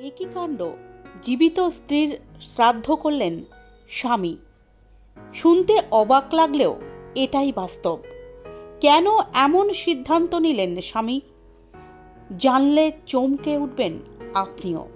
একই কাণ্ড। জীবিত স্ত্রীর শ্রাদ্ধ করলেন স্বামী। শুনতে অবাক লাগলেও এটাই বাস্তব। কেন এমন সিদ্ধান্ত নিলেন স্বামী? জানলে চমকে উঠবেন আপনিও।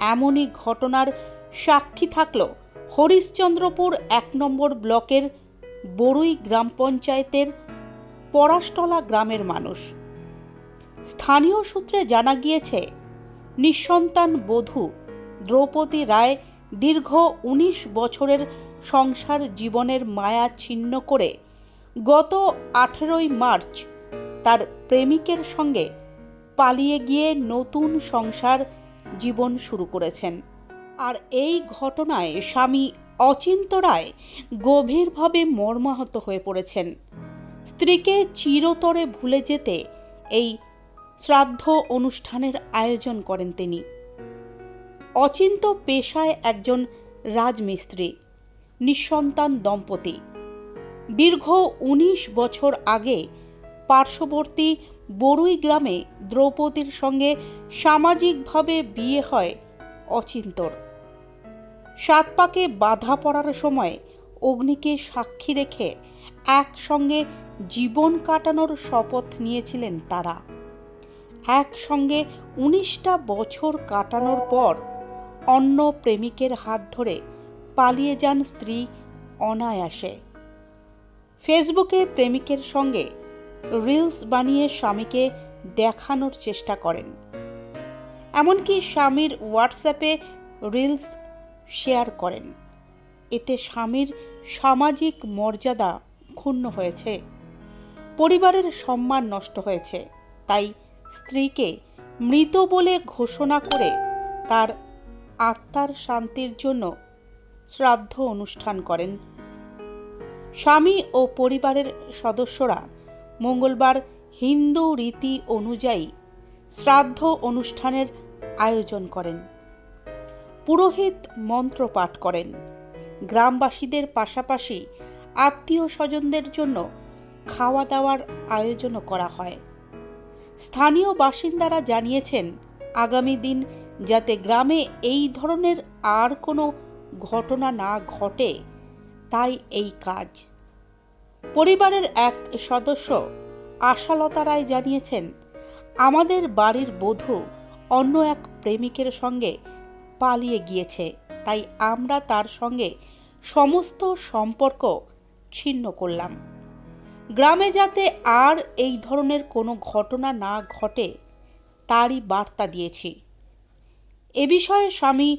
এমনই ঘটনার সাক্ষী থাকল হরিশ্চন্দ্রপুর এক নম্বর ব্লকের বড়ুই গ্রাম পঞ্চায়েতের পরাশটলা গ্রামের মানুষ। স্থানীয় সূত্রে জানা গিয়েছে নিঃসন্তান বধূ, দ্রৌপদী রায় দীর্ঘ উনিশ বছরের সংসার জীবনের মায়া ছিন্ন করে গত আঠেরোই মার্চ তার প্রেমিকের সঙ্গে পালিয়ে গিয়ে নতুন সংসার জীবন শুরু করেছেন। আর এই ঘটনায় স্বামী অচিন্ত রায় গভীরভাবে মর্মাহত হয়ে পড়েছেন। স্ত্রীকে চিরতরে ভুলে যেতে এই শ্রাদ্ধ অনুষ্ঠানের আয়োজন করেন তিনি। অচিন্ত পেশায় একজন রাজমিস্ত্রি, নিঃসন্তান দম্পতি। দীর্ঘ উনিশ বছর আগে পার্শ্ববর্তী বড়ুই গ্রামে দ্রৌপদীর সঙ্গে সামাজিকভাবে বিয়ে হয় অচিন্তর। সাত পাকে বাধা পড়ার সময় অগ্নিকে সাক্ষী রেখে একসঙ্গে জীবন কাটানোর শপথ নিয়েছিলেন তারা। একসঙ্গে উনিশটা বছর কাটানোর পর অন্য প্রেমিকের হাত ধরে পালিয়ে যান স্ত্রী অনায়াসে। ফেসবুকে প্রেমিকের সঙ্গে রিলস বানিয়ে স্বামীকে দেখানোর চেষ্টা করেন। এমনকি স্বামীর হোয়াটসঅ্যাপে রিলস শেয়ার করেন। এতে স্বামীর সামাজিক মর্যাদা ক্ষুণ্ণ হয়েছে। পরিবারের সম্মান নষ্ট হয়েছে। তাই স্ত্রীকে মৃত বলে ঘোষণা করে তার আত্মার শান্তির জন্য শ্রাদ্ধ অনুষ্ঠান করেন। স্বামী ও পরিবারের সদস্যরা মঙ্গলবার হিন্দু রীতি অনুযায়ী শ্রাদ্ধ অনুষ্ঠানের আয়োজন করেন। পুরোহিত মন্ত্র পাঠ করেন। গ্রামবাসীদের পাশাপাশি আত্মীয় স্বজনদের জন্য খাওয়া দাওয়ার আয়োজনও করা হয়। স্থানীয় বাসিন্দারা জানিয়েছেন, আগামী দিন যাতে গ্রামে এই ধরনের আর কোনো ঘটনা না ঘটে, তাই এই কাজ। পরিবারের এক সদস্য আশালতা রায় জানিয়েছেন, আমাদের বাড়ির বধূ অন্য এক প্রেমিকের সঙ্গে পালিয়ে গিয়েছে, তাই আমরা তার সঙ্গে সমস্ত সম্পর্ক ছিন্ন করলাম। গ্রামে যাতে আর এই ধরনের কোনো ঘটনা না ঘটে, তারই বার্তা দিয়েছি। এ বিষয়ে স্বামী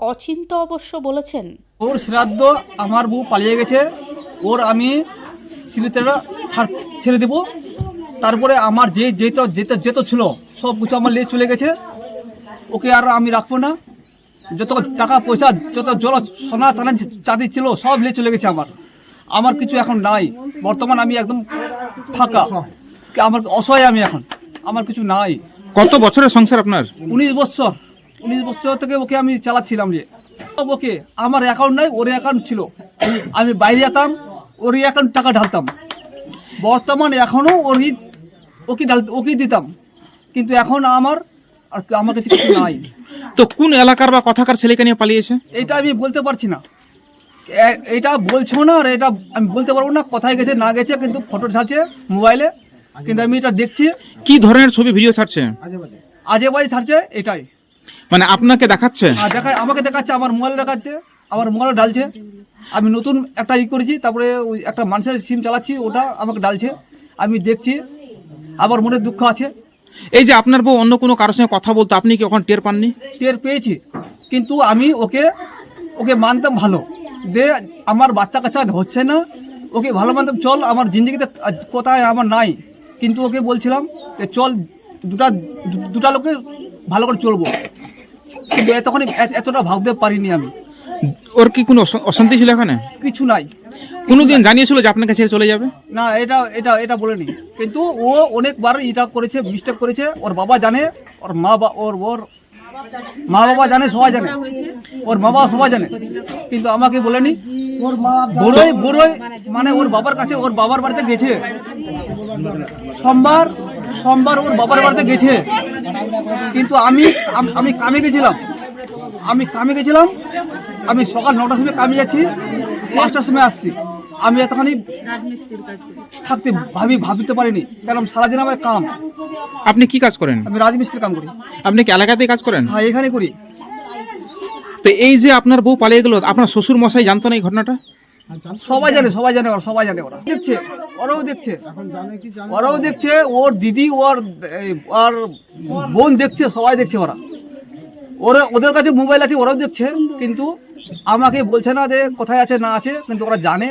অচিন্ত অবশ্য বলেছেন, ওর শ্রাদ্ধ আমার বউ পালিয়ে গেছে, ওর আমি ছেড়ে দেবো। তারপরে আমার যে যেটা যেটা যেত ছিল, সব কিছু আমার নিয়ে চলে গেছে। ওকে আর আমি রাখব না। যত টাকা পয়সা, যত জল, সোনা, চাঁদি ছিল, সব নিয়ে চলে গেছে আমার। আমার কিছু এখন নাই। বর্তমান আমি একদম ফাঁকা। আমার অসহায় আমি এখন। আমার কিছু নাই। কত বছরের সংসার আপনার? উনিশ বছর। উনিশ বছর থেকে ওকে আমি চালাচ্ছিলাম যে। ওকে। আমার অ্যাকাউন্ট নাই ওর অ্যাকাউন্ট ছিল। আমি বাইরে যেতাম ওর অ্যাকাউন্ট টাকা ঢালতাম। বর্তমান এখনও ওরই ওকে ঢাল ওকে দিতাম। কিন্তু এখন আমার আর আমার কাছে কিছু নাই। তো কোন এলাকার বা কথাকার ছেলেকে নিয়ে পালিয়েছে? এটা আমি বলতে পারছি না। এটা বলছো না আর এটা আমি বলতে পারব না কোথায় গেছে না গেছে কিন্তু ফটো ছাড়ছে মোবাইলে কিন্তু আমি এটা দেখছি। কি ধরনের ছবি ভিডিও ছাড়ছে? আজে বাজে ছাড়ছে এটাই। মানে আপনাকে দেখাচ্ছে? আর আমাকে দেখাচ্ছে আমার মোবাইল দেখাচ্ছে আমার মোবাইল ডালছে আমি নতুন একটা ই করেছি তারপরে ওই একটা মানুষের সিম চালাচ্ছি ওটা আমাকে ডালছে আমি দেখছি আবার মনে দুঃখ আছে। এই যে আপনার বউ অন্য কোনো কারোর সঙ্গে কথা বলতো আপনি কি ওখানে টের পাননি? টের পেয়েছি কিন্তু আমি ওকে ওকে মানতাম ভালো। দে আমার বাচ্চা কাচ্চা হচ্ছে না। ওকে ভালো মানতাম চল আমার জিন্দগিতে কোথায় আমার নাই। কিন্তু ওকে বলছিলাম যে চল দুটা দুটা লোকে ভালো করে চলবো। কিন্তু তখন এতটা ভাবতে পারিনি আমি। ওর কি কোনো অশান্তি ছিল এখানে? কিছু নাই। কোনোদিন জানিয়েছিল যে আপনার কাছে চলে যাবে? না এটা এটা এটা বলেনি। কিন্তু ও অনেকবার এটা করেছে মিস্টেক করেছে। ওর বাবা জানে ওর মা বা ওর ওর মা বাবা জানে সবাই জানে। ওর মা বাবা সবাই জানে। কিন্তু আমাকে বলেনি ওর বড়ই বড়ই মানে ওর বাবার কাছে ওর বাবার বাড়িতে গেছে। সোমবার সোমবার ওর বাবার বাড়িতে গেছে। কিন্তু আমি আমি কামে গেছিলাম। আমি কামে গেছিলাম আমি সকাল নটার সময় কামে যাচ্ছি পাঁচটার সময় আসছি। আমি এতখানি থাকতে ভাবি ভাবিতে পারিনি কারণ সারাদিন আমার কাম। আপনি কি কাজ করেন? আমি রাজমিস্ত্রির কাম করি। আপনি কি এলাকাতেই কাজ করেন? হ্যাঁ এখানে করি। তো এই যে আপনার বউ পালিয়ে গেল আপনার শ্বশুর মশাই জানতো না এই ঘটনাটা? সবাই জানে সবাই জানে ওরা সবাই জানে ওরা। দেখছে ওরাও দেখছে। ওরাও দেখছে ওর দিদি ওর ওর বোন দেখছে সবাই দেখছে ওরা। ওরা ওদের কাছে মোবাইল আছে ওরাও দেখছে কিন্তু আমাকে বলছে না যে কোথায় আছে না আছে কিন্তু ওরা জানে।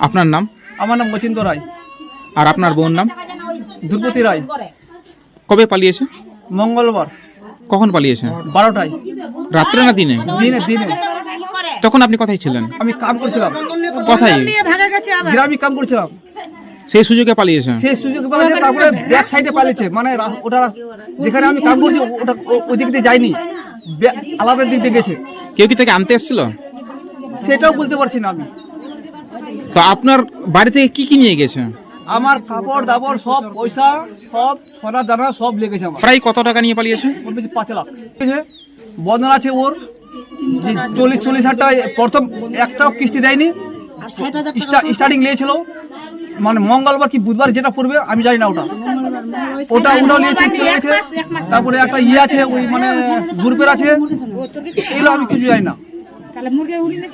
আপনার নাম? আমার নাম মচিন্দ রায়। আর আপনার বোন নাম? ধ্রুপতি রায়। কবে পালিয়েছে? মঙ্গলবার। কখন পালিয়েছে? বারোটায়। রাত্রে না দিনে? দিনে দিনে। তখন আপনি কোথায় ছিলেন? আমি কাম করছিলাম। কোথায়? গ্রামে কাম করছিলাম। সেই সুযোগে পালিয়েছে? সেই সুযোগে পালিয়েছে তারপরে ব্যাক সাইডে পালিয়েছে। মানে ওটা যেখানে আমি কাম করছি ওটা ওই দিক দিয়ে যায়নি। ব্যাক- আলাদা দিক দিয়ে গেছে। কেউ কি তাকে আনতে এসেছিল? সেটাও বলতে পারছি না আমি। তো আপনার বাড়ি থেকে কি কি নিয়ে গেছে? আমার কাপড় দাপড় সব পয়সা সব সোনা দানা সব লেগেছে আমার। প্রায় কত টাকা নিয়ে পালিয়েছে? ওর বেশি পাঁচ লাখ। ঠিক আছে বন্ধন আছে ওর। চল্লিশ চল্লিশ হাজার টাকা প্রথম একটাও কিস্তি দেয়নি। স্টার্টিং নিয়েছিল। মানে মঙ্গলবার কি বুধবার যেটা পড়বে আমি জানি না ওটা। ওটা ওটাও নিয়েছে তারপরে একটা ইয়ে আছে ওই মানে গ্রুপের আছে। এগুলো আমি কিছু জানি না। তাহলে মুরগি উড়িয়ে